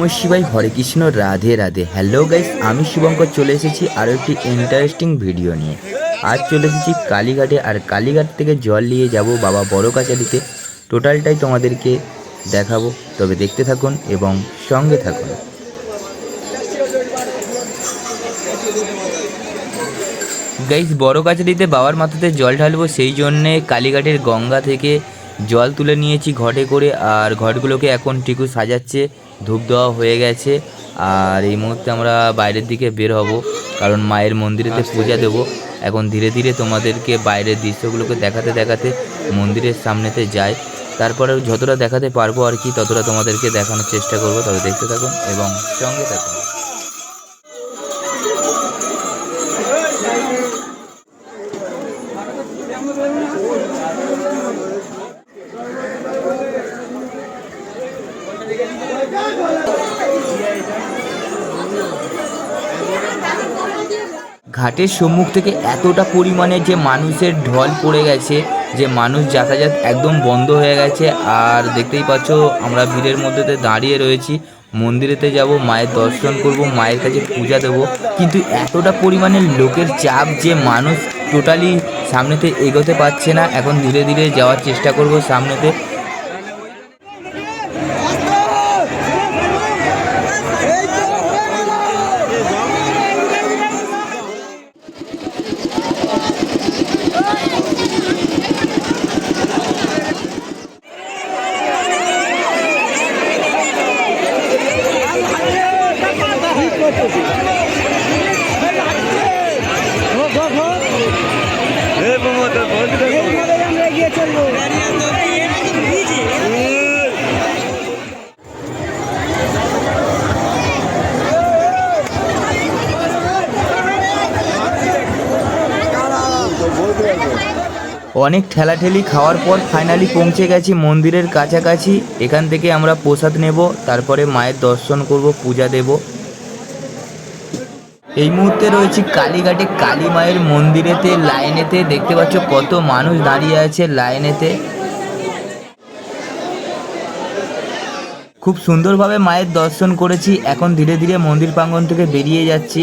নম শিবাই, Hare Krishna, Radhe Radhe. Hello guys আমি শুভঙ্কর চলে এসেছি আরও একটি ইন্টারেস্টিং ভিডিও নিয়ে। আজ চলে এসেছি কালীঘাটে, আর কালীঘাট থেকে জল নিয়ে যাব বাবা বড় কাচারিতে টোটালটাই তোমাদেরকে দেখাবো, তবে দেখতে থাকুন এবং সঙ্গে থাকুন। গাইস বড় কাছারিতে বাবার মাথাতে জল ঢালবো, সেই জন্যে কালীঘাটের গঙ্গা থেকে জল তুলে নিয়েছি ঘটে করে, আর ঘটগুলোকে এখন টিকু সাজাচ্ছে। ধূপ দেওয়া হয়ে গেছে। আর এই মুহূর্তে আমরা বাইরের দিকে বের হব কারণ মায়ের মন্দিরেতে পূজা দেব। এখন ধীরে ধীরে তোমাদেরকে বাইরের দৃশ্যগুলোকে দেখাতে দেখাতে মন্দিরের সামনেতে যাই। তারপরে যতটা দেখাতে পারব আর কি ততটা তোমাদেরকে দেখানোর চেষ্টা করব। তবে দেখতে থাকুন এবং সঙ্গে থাকুন। ঘাটের সম্মুখ থেকে এতটা পরিমাণে যে মানুষের ঢল পড়ে গেছে, যে মানুষ যাতায়াত একদম বন্ধ হয়ে গেছে। আর দেখতেই পাচ্ছ, আমরা ভিড়ের মধ্যেতে দাঁড়িয়ে রয়েছি। মন্দিরেতে যাব, মায়ের দর্শন করব, মায়ের কাছে পূজা দেব। কিন্তু এতটা পরিমাণে লোকের চাপ যে মানুষ টোটালি সামনেতে এগোতে পারছে না, এখন ধীরে ধীরে যাওয়ার চেষ্টা করব সামনেতে। অনেক ঠেলাঠেলি খাওয়ার পর ফাইনালি পৌঁছে গেছি মন্দিরের কাছাকাছি। এখান থেকে আমরা প্রসাদ নেব, তারপরে মায়ের দর্শন করব, পূজা দেব। এই মুহূর্তে রয়েছি কালীঘাটে। কালী মায়ের মন্দিরেতে, লাইনেতে, দেখতে পাচ্ছ কত মানুষ দাঁড়িয়ে আছে লাইনেতে। খুব সুন্দরভাবে মায়ের দর্শন করেছি। এখন ধীরে ধীরে মন্দির প্রাঙ্গণ থেকে বেরিয়ে যাচ্ছি।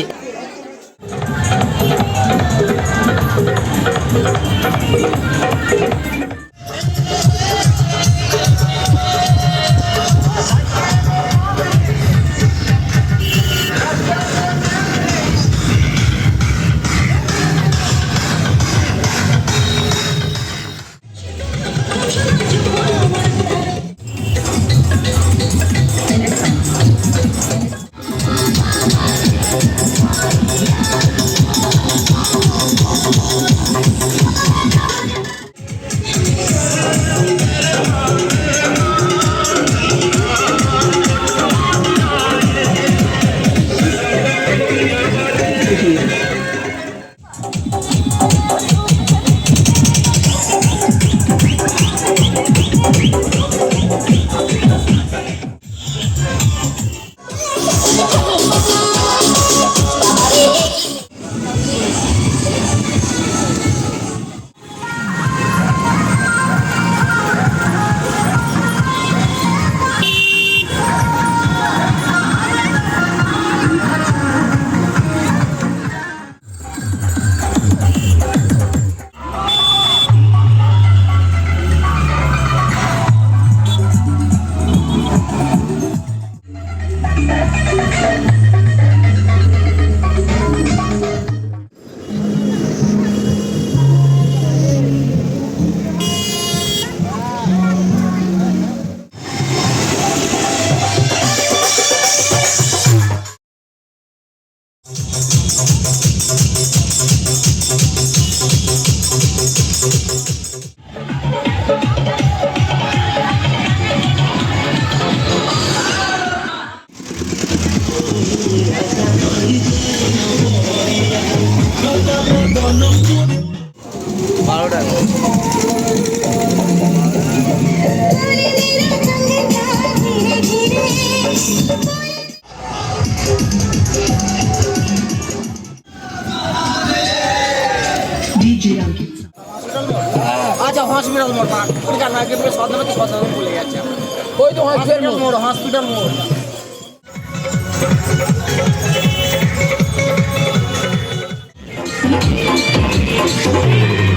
মোড় হসপিটাল মোড় Thank you.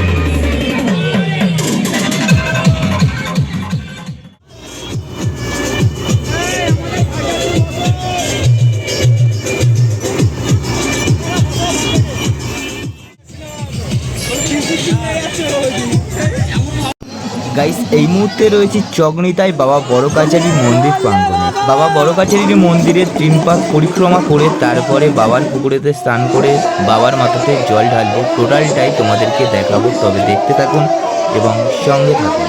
গাইস এই মুহূর্তে রয়েছে চগনিতায় বাবা বড় কাচারি মন্দির প্রাঙ্গণে। বাবা বড় কাচারির মন্দিরের তিন পাক পরিক্রমা করে তারপরে বাবার পুকুরেতে স্নান করে বাবার মাথাতে জল ঢালবো। টোটালটাই তোমাদেরকে দেখাবো, তবে দেখতে থাকুন এবং সঙ্গে থাকুন।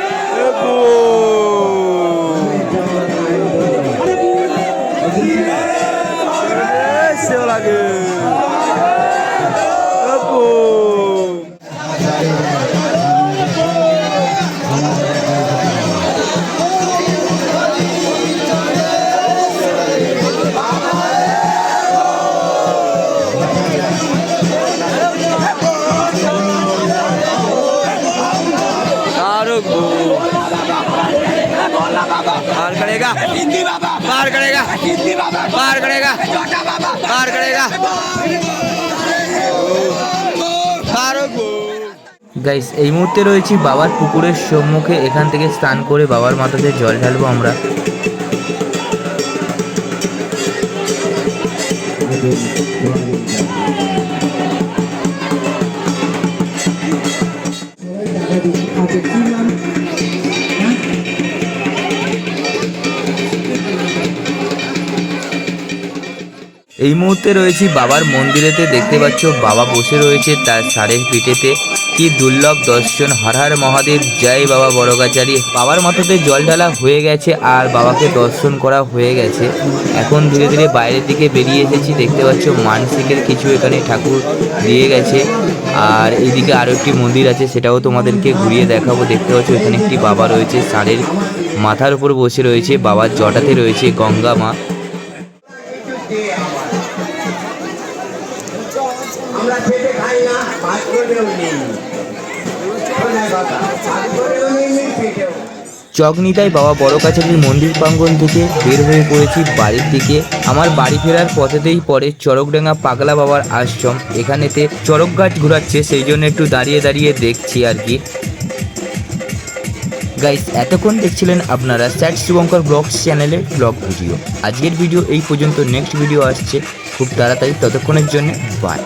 पार करेगा पार करेगा पार करेगा पार करेगा फारूक গাইস এই মুহূর্তে রয়েছি বাবার পুকুরের সম্মুখে এখান থেকে স্নান করে বাবার মাথাতে জল ঢালবো আমরা এই মুহূর্তে রয়েছি বাবার মন্দিরেতে। দেখতে পাচ্ছ, বাবা বসে রয়েছে তার ষাঁড়ের পিঠেতে। কি দুর্লভ দর্শন। হর হর মহাদেব, জয় বাবা বড়গাচারি বাবার মাথাতে জল ঢালা হয়ে গেছে আর বাবাকে দর্শন করা হয়ে গেছে। এখন ধীরে ধীরে বাইরের দিকে বেরিয়ে এসেছি। দেখতে পাচ্ছ, মানসিকের কিছু এখানে ঠাকুর দিয়ে গেছে। আর এইদিকে আরও একটি মন্দির আছে, সেটাও তোমাদেরকে ঘুরিয়ে দেখাবো। দেখতে পাচ্ছ, এখানে একটি বাবা রয়েছে ষাঁড়ের মাথার উপর বসে রয়েছে। বাবার জটাতে রয়েছে গঙ্গা মা। খেতে খাই না ভাত করেও নেই বাবা বড় কাছারির মন্দির প্রাঙ্গণ থেকে বের হয়ে পড়েছি বাড়ির দিকে। আমার বাড়ি ফেরার পথেতেই পড়ে চরকডাঙ্গা পাগলা বাবার আশ্রম। এখানেতে চরক গাছ ঘোরাচ্ছে, সেই জন্য একটু দাঁড়িয়ে দাঁড়িয়ে দেখছি আর কি। গাইস এতক্ষণ দেখছিলেন আপনারা স্যাট শুভঙ্কর ব্লগস চ্যানেলের ব্লগ ভিডিও। আজকের ভিডিও এই পর্যন্ত, নেক্সট ভিডিও আসছে। খুব তাড়াতাড়ি, ততক্ষণের জন্য বাই